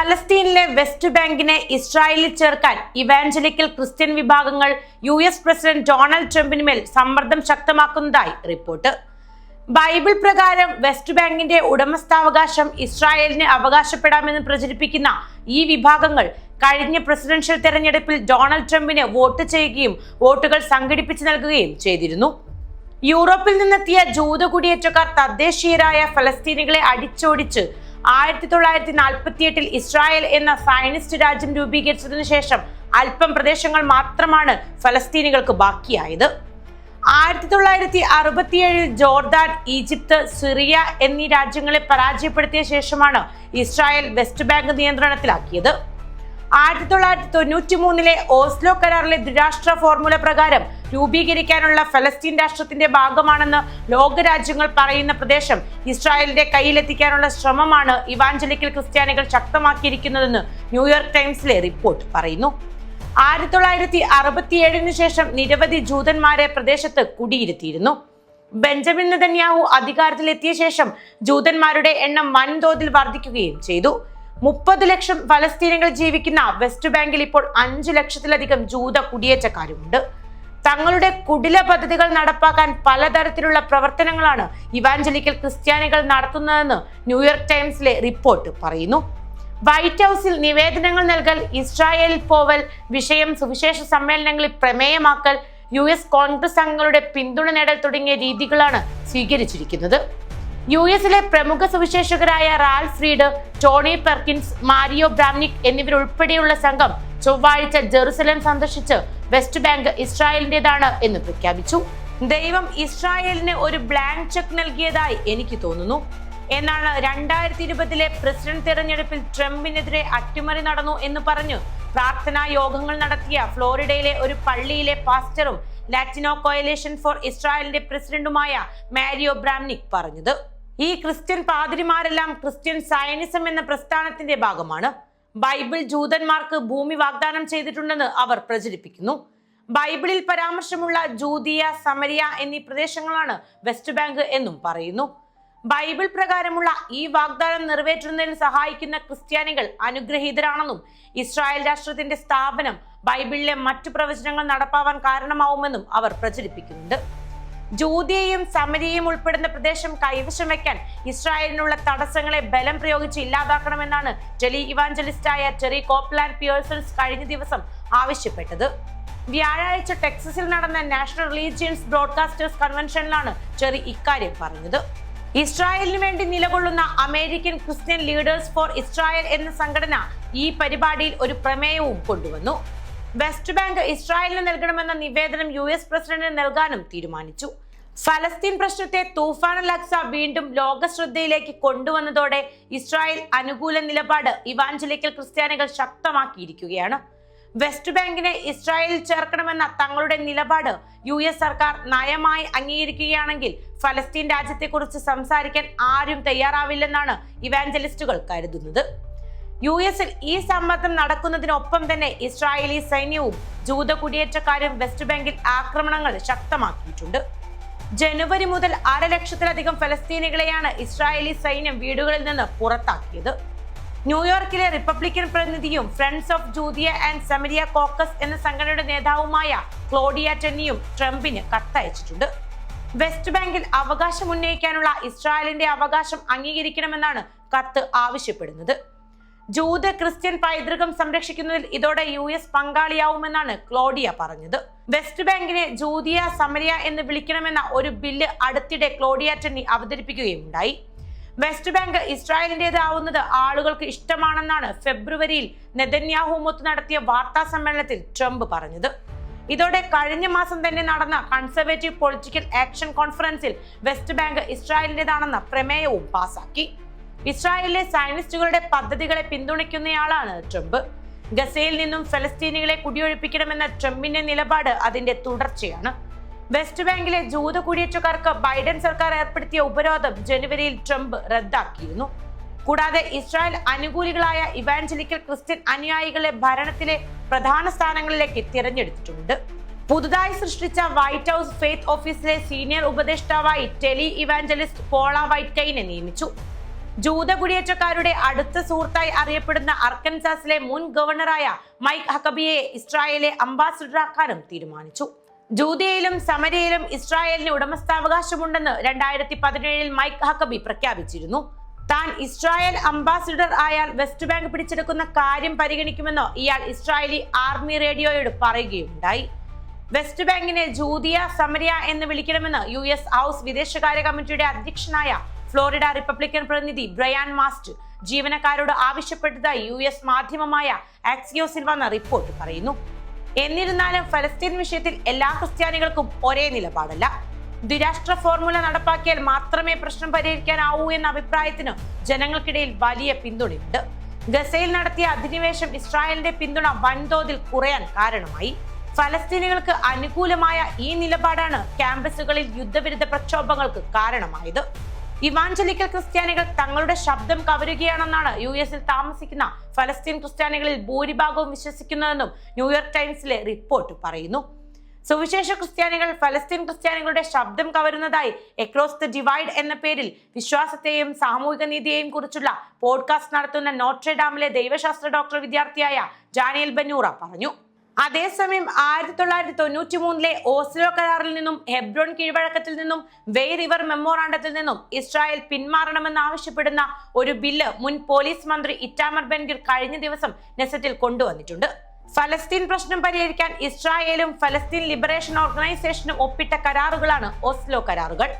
ഫലസ്തീനിലെ വെസ്റ്റ് ബാങ്കിനെ ഇസ്രായേലിൽ ചേർക്കാൻ ഇവാഞ്ചലിക്കൽ ക്രിസ്ത്യൻ വിഭാഗങ്ങൾ യു എസ് പ്രസിഡന്റ് ഡൊണാൾഡ് ട്രംപിന് ട്രംപിനുമേൽ സമ്മർദ്ദം ശക്തമാക്കുന്നതായി റിപ്പോർട്ട്. ബൈബിൾ പ്രകാരം വെസ്റ്റ് ബാങ്കിന്റെ ഉടമസ്ഥാവകാശം ഇസ്രായേലിന് അവകാശപ്പെടാമെന്ന് പ്രചരിപ്പിക്കുന്ന ഈ വിഭാഗങ്ങൾ കഴിഞ്ഞ പ്രസിഡൻഷ്യൽ തെരഞ്ഞെടുപ്പിൽ ഡൊണാൾഡ് ട്രംപിന് വോട്ട് ചെയ്യുകയും വോട്ടുകൾ സംഘടിപ്പിച്ചു നൽകുകയും ചെയ്തിരുന്നു. യൂറോപ്പിൽ നിന്നെത്തിയ ജൂത കുടിയേറ്റക്കാർ തദ്ദേശീയരായ ഫലസ്തീനികളെ അടിച്ചോടിച്ച് ആയിരത്തി തൊള്ളായിരത്തി നാൽപ്പത്തിയെട്ടിൽ ഇസ്രായേൽ എന്ന സയനിസ്റ്റ് രാജ്യം രൂപീകരിച്ചതിനു ശേഷം അല്പം പ്രദേശങ്ങൾ മാത്രമാണ് ഫലസ്തീനികൾക്ക് ബാക്കിയായത്. ആയിരത്തി തൊള്ളായിരത്തി അറുപത്തിയേഴിൽ ജോർദാൻ ഈജിപ്ത് സിറിയ എന്നീ രാജ്യങ്ങളെ പരാജയപ്പെടുത്തിയ ശേഷമാണ് ഇസ്രായേൽ വെസ്റ്റ് ബാങ്ക് നിയന്ത്രണത്തിലാക്കിയത്. ആയിരത്തി തൊള്ളായിരത്തി തൊണ്ണൂറ്റി മൂന്നിലെ ഓസ്ലോ കരാറിലെ ദ്വിരാഷ്ട്ര ഫോർമുല പ്രകാരം രൂപീകരിക്കാനുള്ള ഫലസ്തീൻ രാഷ്ട്രത്തിന്റെ ഭാഗമാണെന്ന് ലോകരാജ്യങ്ങൾ പറയുന്ന പ്രദേശം ഇസ്രായേലിന്റെ കയ്യിലെത്തിക്കാനുള്ള ശ്രമമാണ് ഇവാഞ്ചലിക്കൽ ക്രിസ്ത്യാനികൾ ശക്തമാക്കിയിരിക്കുന്നതെന്ന് ന്യൂയോർക്ക് ടൈംസിലെ റിപ്പോർട്ട് പറയുന്നു. ആയിരത്തി തൊള്ളായിരത്തി അറുപത്തിയേഴിന് ശേഷം നിരവധി ജൂതന്മാരെ പ്രദേശത്ത് കുടിയിരുത്തിയിരുന്നു. ബെഞ്ചമിൻ നെതന്യാഹു അധികാരത്തിലെത്തിയ ശേഷം ജൂതന്മാരുടെ എണ്ണം വൻതോതിൽ വർദ്ധിക്കുകയും ചെയ്തു. മുപ്പത് ലക്ഷം ഫലസ്തീനികൾ ജീവിക്കുന്ന വെസ്റ്റ് ബാങ്കിൽ ഇപ്പോൾ അഞ്ചു ലക്ഷത്തിലധികം ജൂത കുടിയേറ്റക്കാരുമുണ്ട്. തങ്ങളുടെ കുടില പദ്ധതികൾ നടപ്പാക്കാൻ പലതരത്തിലുള്ള പ്രവർത്തനങ്ങളാണ് ഇവാഞ്ചലിക്കൽ ക്രിസ്ത്യാനികൾ നടത്തുന്നതെന്ന് ന്യൂയോർക്ക് ടൈംസിലെ റിപ്പോർട്ട് പറയുന്നു. വൈറ്റ് ഹൗസിൽ നിവേദനങ്ങൾ നൽകൽ ഇസ്രായേലിൽ പോവൽ വിഷയം സുവിശേഷ സമ്മേളനങ്ങളിൽ പ്രമേയമാക്കൽ യു എസ് കോൺഗ്രസ് അംഗങ്ങളുടെ പിന്തുണ നേടൽ തുടങ്ങിയ രീതികളാണ് സ്വീകരിച്ചിരിക്കുന്നത്. യു എസിലെ പ്രമുഖ സുവിശേഷകരായ Ralph Reed Tony Perkins Mario Bramnick എന്നിവരുൾപ്പെടെയുള്ള സംഘം ചൊവ്വാഴ്ച ജെറുസലേം സന്ദർശിച്ച് വെസ്റ്റ് ബാങ്ക് ഇസ്രായേലിന്റേതാണ് എന്ന് പ്രഖ്യാപിച്ചു. ദൈവം ഇസ്രായേലിന് ഒരു ബ്ലാങ്ക് ചെക്ക് നൽകിയതായി എനിക്ക് തോന്നുന്നു. എന്നാണ് രണ്ടായിരത്തി ഇരുപതിലെ പ്രസിഡന്റ് തെരഞ്ഞെടുപ്പിൽ ട്രംപിനെതിരെ അട്ടിമറി നടന്നു എന്ന് പറഞ്ഞു പ്രാർത്ഥനാ യോഗങ്ങൾ നടത്തിയ ഫ്ലോറിഡയിലെ ഒരു പള്ളിയിലെ പാസ്റ്ററും ലാറ്റിനോ കോയലേഷൻ ഫോർ ഇസ്രായേലിന്റെ പ്രസിഡന്റുമായ മാരിയോ ബ്രാംനിക് പറഞ്ഞത്. ഈ ക്രിസ്ത്യൻ പാതിരിമാരെല്ലാം ക്രിസ്ത്യൻ സയനിസം എന്ന പ്രസ്ഥാനത്തിന്റെ ഭാഗമാണ്. ബൈബിൾ ജൂതന്മാർക്ക് ഭൂമി വാഗ്ദാനം ചെയ്തിട്ടുണ്ടെന്ന് അവർ പ്രചരിപ്പിക്കുന്നു. ബൈബിളിൽ പരാമർശമുള്ള ജൂതിയ സമരിയ എന്നീ പ്രദേശങ്ങളാണ് വെസ്റ്റ് ബാങ്ക് എന്നും പറയുന്നു. ബൈബിൾ പ്രകാരമുള്ള ഈ വാഗ്ദാനം നിറവേറ്റുന്നതിന് സഹായിക്കുന്ന ക്രിസ്ത്യാനികൾ അനുഗ്രഹീതരാണെന്നും ഇസ്രായേൽ രാഷ്ട്രത്തിന്റെ സ്ഥാപനം ബൈബിളിലെ മറ്റു പ്രവചനങ്ങൾ നടപ്പാവാൻ കാരണമാവുമെന്നും അവർ പ്രചരിപ്പിക്കുന്നുണ്ട്. ജൂതിയയും സമരിയയും ഉൾപ്പെടുന്ന പ്രദേശം കൈവശം വയ്ക്കാൻ ഇസ്രായേലിനുള്ള തടസ്സങ്ങളെ ബലം പ്രയോഗിച്ച് ഇല്ലാതാക്കണമെന്നാണ് ടെലി ഇവാഞ്ചലിസ്റ്റായ ടെറി കോപ്ലാൻഡ് പിയേഴ്സൺസ് കഴിഞ്ഞ ദിവസം ആവശ്യപ്പെട്ടത്. വ്യാഴാഴ്ച ടെക്സസിൽ നടന്ന നാഷണൽ റിലീജിയൻസ് ബ്രോഡ്കാസ്റ്റേഴ്സ് കൺവെൻഷനിലാണ് ചെറി ഇക്കാര്യം പറഞ്ഞത്. ഇസ്രായേലിന് വേണ്ടി നിലകൊള്ളുന്ന American Christian leaders for Israel എന്ന സംഘടന ഈ പരിപാടിയിൽ ഒരു പ്രമേയവും കൊണ്ടുവന്നു. വെസ്റ്റ് ബാങ്ക് ഇസ്രായേലിന് നൽകണമെന്ന നിവേദനം യു എസ് പ്രസിഡന്റിന് നൽകാനും തീരുമാനിച്ചു. ഫലസ്തീൻ പ്രശ്നത്തെ തൂഫാൻ അലക്സ വീണ്ടും ലോക ശ്രദ്ധയിലേക്ക് കൊണ്ടുവന്നതോടെ ഇസ്രായേൽ അനുകൂല നിലപാട് ഇവാഞ്ചലിക്കൽ ക്രിസ്ത്യാനികൾ ശക്തമാക്കിയിരിക്കുകയാണ്. വെസ്റ്റ് ബാങ്കിനെ ഇസ്രായേലിൽ ചേർക്കണമെന്ന തങ്ങളുടെ നിലപാട് യു എസ് സർക്കാർ നയമായി അംഗീകരിക്കുകയാണെങ്കിൽ ഫലസ്തീൻ രാജ്യത്തെക്കുറിച്ച് സംസാരിക്കാൻ ആരും തയ്യാറാവില്ലെന്നാണ് ഇവാഞ്ചലിസ്റ്റുകൾ കരുതുന്നത്. യു എസിൽ ഈ സമ്മർദ്ദം നടക്കുന്നതിനൊപ്പം തന്നെ ഇസ്രായേലി സൈന്യവും ജൂത കുടിയേറ്റക്കാരും വെസ്റ്റ് ബാങ്കിൽ ആക്രമണങ്ങൾ ശക്തമാക്കിയിട്ടുണ്ട്. ജനുവരി മുതൽ അരലക്ഷത്തിലധികം ഫലസ്തീനികളെയാണ് ഇസ്രായേലി സൈന്യം വീടുകളിൽ നിന്ന് പുറത്താക്കിയത്. ന്യൂയോർക്കിലെ Republican പ്രതിനിധിയും Friends of Judea and Samaria caucus എന്ന സംഘടനയുടെ നേതാവുമായ ക്ലോഡിയ ടെന്നിയും ട്രംപിന് കത്തയച്ചിട്ടുണ്ട്. വെസ്റ്റ് ബാങ്കിൽ അവകാശം ഉന്നയിക്കാനുള്ള ഇസ്രായേലിന്റെ അവകാശം അംഗീകരിക്കണമെന്നാണ് കത്ത് ആവശ്യപ്പെടുന്നത്. ജൂത ക്രിസ്ത്യൻ പൈതൃകം സംരക്ഷിക്കുന്നതിൽ ഇതോടെ യു എസ് പങ്കാളിയാവുമെന്നാണ് ക്ലോഡിയ പറഞ്ഞത്. വെസ്റ്റ് ബാങ്കിനെ ജൂതിയ സമരിയ എന്ന് വിളിക്കണമെന്ന ഒരു ബില്ല് അടുത്തിടെ ക്ലോഡിയ ടെന്നി അവതരിപ്പിക്കുകയുണ്ടായി വെസ്റ്റ് ബാങ്ക് ഇസ്രായേലിന്റെതാവുന്നത് ആളുകൾക്ക് ഇഷ്ടമാണെന്നാണ് ഫെബ്രുവരിയിൽ നെതന്യാഹുമൊത്ത് നടത്തിയ വാർത്താ സമ്മേളനത്തിൽ ട്രംപ് പറഞ്ഞത്. ഇതോടെ കഴിഞ്ഞ മാസം തന്നെ നടന്ന കൺസർവേറ്റീവ് പൊളിറ്റിക്കൽ ആക്ഷൻ കോൺഫറൻസിൽ വെസ്റ്റ് ബാങ്ക് ഇസ്രായേലിന്റെതാണെന്ന പ്രമേയവും പാസാക്കി. ഇസ്രായേലിലെ സയനിസ്റ്റുകളുടെ പദ്ധതികളെ പിന്തുണയ്ക്കുന്നയാളാണ് ട്രംപ്. ഗസയിൽ നിന്നും ഫലസ്തീനികളെ കുടിയൊഴിപ്പിക്കണമെന്ന ട്രംപിന്റെ നിലപാട് അതിന്റെ തുടർച്ചയാണ്. വെസ്റ്റ് ബാങ്കിലെ ജൂത കുടിയേറ്റക്കാർക്ക് ബൈഡൻ സർക്കാർ ഏർപ്പെടുത്തിയ ഉപരോധം ജനുവരിയിൽ ട്രംപ് റദ്ദാക്കിയിരുന്നു. കൂടാതെ ഇസ്രായേൽ അനുകൂലികളായ ഇവാഞ്ചലിക്കൽ ക്രിസ്ത്യൻ അനുയായികളെ ഭരണത്തിലെ പ്രധാന സ്ഥാനങ്ങളിലേക്ക് തിരഞ്ഞെടുത്തിട്ടുണ്ട്. പുതുതായി സൃഷ്ടിച്ച വൈറ്റ് ഹൗസ് ഫെയ്ത്ത് ഓഫീസിലെ സീനിയർ ഉപദേഷ്ടാവായി ടെലി ഇവാഞ്ചലിസ്റ്റ് പോള വൈറ്റ് കൈനെ നിയമിച്ചു. ജൂത കുടിയേറ്റക്കാരുടെ അടുത്ത സുഹൃത്തായി അറിയപ്പെടുന്ന അർക്കൻസാസിലെ മുൻ ഗവർണറായ മൈക്ക് ഹക്കബിയെ ഇസ്രായേലിലെ അംബാസിഡറാക്കാനും തീരുമാനിച്ചു. ജൂതയിലും സമരയിലും ഇസ്രായേലിന് ഉടമസ്ഥാവകാശമുണ്ടെന്ന് രണ്ടായിരത്തി പതിനേഴിൽ മൈക്ക് ഹക്കബി പ്രഖ്യാപിച്ചിരുന്നു. താൻ ഇസ്രായേൽ അംബാസിഡർ ആയാൽ വെസ്റ്റ് ബാങ്ക് പിടിച്ചെടുക്കുന്ന കാര്യം പരിഗണിക്കുമെന്ന് ഇയാൾ ഇസ്രായേലി ആർമി റേഡിയോയോട് പറയുകയുണ്ടായി. വെസ്റ്റ് ബാങ്കിനെ ജൂതിയ സമരിയ എന്ന് വിളിക്കണമെന്ന് യു എസ് ഹൗസ് വിദേശകാര്യ കമ്മിറ്റിയുടെ അധ്യക്ഷനായ ഫ്ലോറിഡ റിപ്പബ്ലിക്കൻ പ്രതിനിധി ബ്രയാൻ മാസ്റ്റ് ജീവനക്കാരോട് ആവശ്യപ്പെട്ടതായി യു എസ് മാധ്യമമായ ആക്സിയോസിൽ വന്ന റിപ്പോർട്ട് പറയുന്നു. എന്നിരുന്നാലും ഫലസ്തീൻ വിഷയത്തിൽ എല്ലാ ക്രിസ്ത്യാനികൾക്കും ഒരേ നിലപാടല്ല. ദ്വിരാഷ്ട്ര ഫോർമുല നടപ്പാക്കിയാൽ മാത്രമേ പ്രശ്നം പരിഹരിക്കാനാവൂ എന്ന അഭിപ്രായത്തിന് ജനങ്ങൾക്കിടയിൽ വലിയ പിന്തുണയുണ്ട്. ഗസയിൽ നടത്തിയ അധിനിവേശം ഇസ്രായേലിന്റെ പിന്തുണ വൻതോതിൽ കുറയാൻ കാരണമായി. ഫലസ്തീനികൾക്ക് അനുകൂലമായ ഈ നിലപാടാണ് ക്യാമ്പസുകളിൽ യുദ്ധവിരുദ്ധ പ്രക്ഷോഭങ്ങൾക്ക് കാരണമായത്. ഇവാഞ്ചലിക്കൽ ക്രിസ്ത്യാനികൾ തങ്ങളുടെ ശബ്ദം കവരുകയാണെന്നാണ് യു എസിൽ താമസിക്കുന്ന ഫലസ്തീൻ ക്രിസ്ത്യാനികളിൽ ഭൂരിഭാഗവും വിശ്വസിക്കുന്നതെന്നും ന്യൂയോർക്ക് ടൈംസിലെ റിപ്പോർട്ട് പറയുന്നു. സുവിശേഷ ക്രിസ്ത്യാനികൾ ഫലസ്തീൻ ക്രിസ്ത്യാനികളുടെ ശബ്ദം കവരുന്നതായി എക്രോസ് ദ ഡിവൈഡ് എന്ന പേരിൽ വിശ്വാസത്തെയും സാമൂഹിക നീതിയെയും കുറിച്ചുള്ള പോഡ്കാസ്റ്റ് നടത്തുന്ന നോട്രഡാമിലെ ദൈവശാസ്ത്ര ഡോക്ടർ വിദ്യാർത്ഥിയായ ജാനിയൽ ബന്നൂറ പറഞ്ഞു. അതേസമയം ആയിരത്തി തൊള്ളായിരത്തി തൊണ്ണൂറ്റി മൂന്നിലെ ഓസ്ലോ കരാറിൽ നിന്നും ഹെബ്രോൺ കീഴ്വഴക്കത്തിൽ നിന്നും വെയ് റിവർ മെമ്മോറാണ്ടത്തിൽ നിന്നും ഇസ്രായേൽ പിന്മാറണമെന്ന് ആവശ്യപ്പെടുന്ന ഒരു ബില്ല് മുൻ പോലീസ് മന്ത്രി ഇറ്റാമർ ബെൻഗിർ കഴിഞ്ഞ ദിവസം നെസറ്റിൽ കൊണ്ടുവന്നിട്ടുണ്ട്. ഫലസ്തീൻ പ്രശ്നം പരിഹരിക്കാൻ ഇസ്രായേലും ഫലസ്തീൻ ലിബറേഷൻ ഓർഗനൈസേഷനും ഒപ്പിട്ട കരാറുകളാണ് ഓസ്ലോ കരാറുകൾ.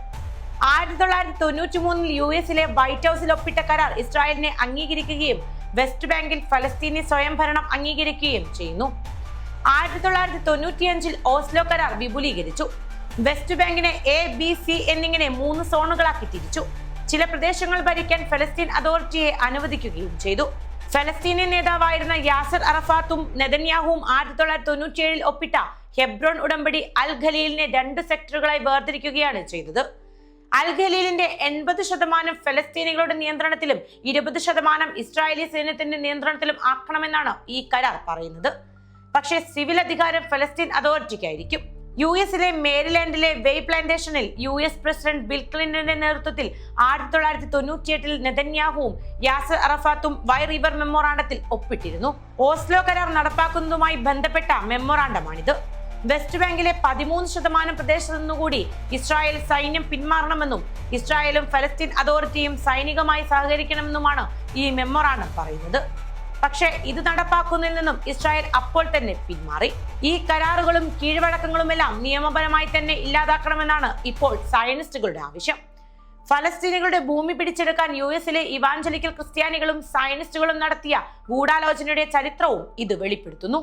ആയിരത്തി തൊള്ളായിരത്തി തൊണ്ണൂറ്റി മൂന്നിൽ യു എസിലെ വൈറ്റ് ഹൗസിൽ ഒപ്പിട്ട കരാർ ഇസ്രായേലിനെ അംഗീകരിക്കുകയും വെസ്റ്റ് ബാങ്കിൽ ഫലസ്തീനി സ്വയംഭരണം അംഗീകരിക്കുകയും ചെയ്യുന്നു. ആയിരത്തി തൊള്ളായിരത്തി തൊണ്ണൂറ്റിയഞ്ചിൽ ഓസ്ലോ കരാർ വിപുലീകരിച്ചു. വെസ്റ്റ് ബാങ്കിനെ എ ബി സി എന്നിങ്ങനെ മൂന്ന് സോണുകളാക്കി തിരിച്ചു. ചില പ്രദേശങ്ങൾ ഭരിക്കാൻ ഫലസ്തീൻ അതോറിറ്റിയെ അനുവദിക്കുകയും ചെയ്തു. ഫലസ്തീനിയൻ നേതാവായിരുന്ന യാസർ അറഫാത്തും നെതന്യാഹുവും ആയിരത്തി തൊള്ളായിരത്തി തൊണ്ണൂറ്റിയേഴിൽ ഒപ്പിട്ട ഹെബ്രോൺ ഉടമ്പടി അൽ ഖലീലിനെ രണ്ട് സെക്ടറുകളായി വേർതിരിക്കുകയാണ് ചെയ്തത്. അൽ ഖലീലിന്റെ എൺപത് ശതമാനം ഫലസ്തീനികളുടെ നിയന്ത്രണത്തിലും ഇരുപത് ശതമാനം ഇസ്രായേലി സൈന്യത്തിന്റെ നിയന്ത്രണത്തിലും ആക്കണമെന്നാണ് ഈ കരാർ പറയുന്നത്. പക്ഷേ സിവിൽ അധികാരം ഫലസ്തീൻ അതോറിറ്റിക്കായിരിക്കും. യു എസിലെ മേരിലാൻഡിലെ വെയ് പ്ലാന്റേഷനിൽ യു എസ് പ്രസിഡന്റ് ബിൽ ക്ലിന്റന്റെ നേതൃത്വത്തിൽ ആയിരത്തി തൊള്ളായിരത്തി തൊണ്ണൂറ്റിയെട്ടിൽ നെതന്യാഹുവും യാസർ അറഫാത്തും വൈ റിവർ മെമ്മോറാണ്ടത്തിൽ ഒപ്പിട്ടിരുന്നു. ഓസ്ലോ കരാർ നടപ്പാക്കുന്നതുമായി ബന്ധപ്പെട്ട മെമ്മോറാണ്ടമാണിത്. വെസ്റ്റ് ബാങ്കിലെ പതിമൂന്ന് ശതമാനം പ്രദേശത്തു നിന്നുകൂടി ഇസ്രായേൽ സൈന്യം പിന്മാറണമെന്നും ഇസ്രായേലും ഫലസ്തീൻ അതോറിറ്റിയും സൈനികമായി സഹകരിക്കണമെന്നുമാണ് ഈ മെമ്മോറാണ്ടം പറയുന്നത്. പക്ഷേ ഇത് നടപ്പാക്കുന്നതിൽ നിന്നും ഇസ്രായേൽ അപ്പോൾ തന്നെ പിന്മാറി. ഈ കരാറുകളും കീഴ്വഴക്കങ്ങളുമെല്ലാം നിയമപരമായി തന്നെ ഇല്ലാതാക്കണമെന്നാണ് ഇപ്പോൾ സയനിസ്റ്റുകളുടെ ആവശ്യം. ഫലസ്തീനികളുടെ ഭൂമി പിടിച്ചെടുക്കാൻ യു എസിലെ ഇവാഞ്ചലിക്കൽ ക്രിസ്ത്യാനികളും സയനിസ്റ്റുകളും നടത്തിയ ഗൂഢാലോചനയുടെ ചരിത്രവും ഇത് വെളിപ്പെടുത്തുന്നു.